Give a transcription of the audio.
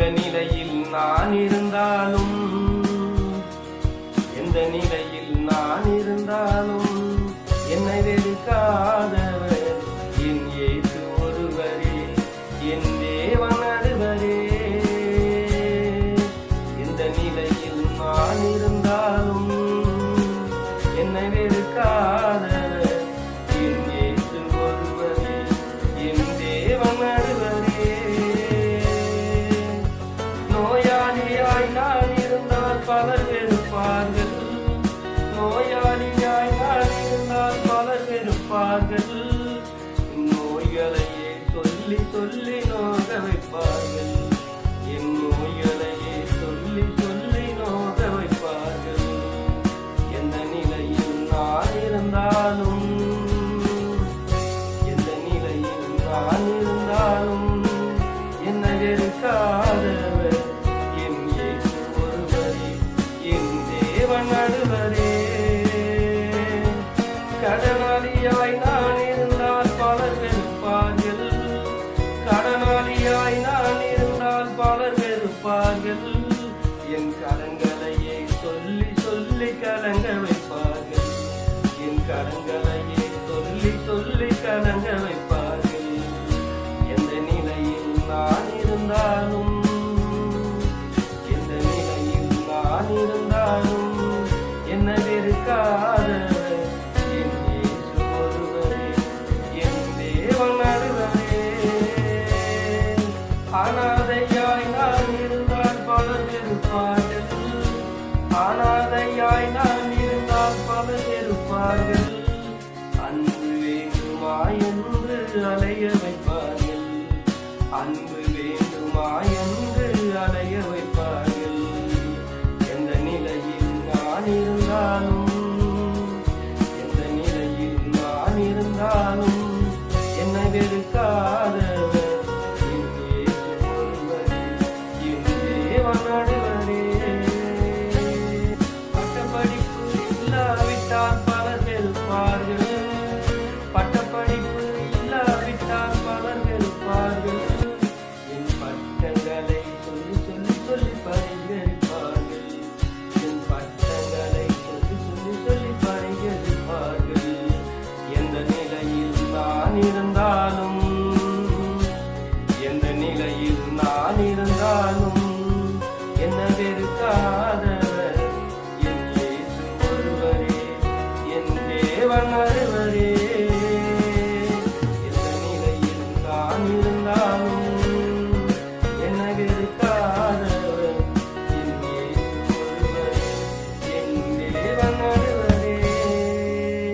எந்த நிலையில் நான் இருந்தாலும் எந்த நிலையில் நான் இருந்தாலும் no என் கரங்களையே சொல்லி சொல்லி கலங்க வைப்பார்கள் என் கரங்களையே சொல்லி சொல்லி கலங்க வைப்பார்கள் எந்த நிலையில் நான் இருந்தாலும் எந்த நிலையில் நான் இருந்தாலும் என்ன இருக்காத அனாதை துணையாய் நான் இருந்தால் பலர் இருப்பார்கள். அன்பு வேண்டுமா என்று அலைய வைப்பார்கள். அன்பு உயிரில் நான் இருந்தாலும் என்ன வெறுக்காதவர்? என் ஒருவரே என் தேவனரே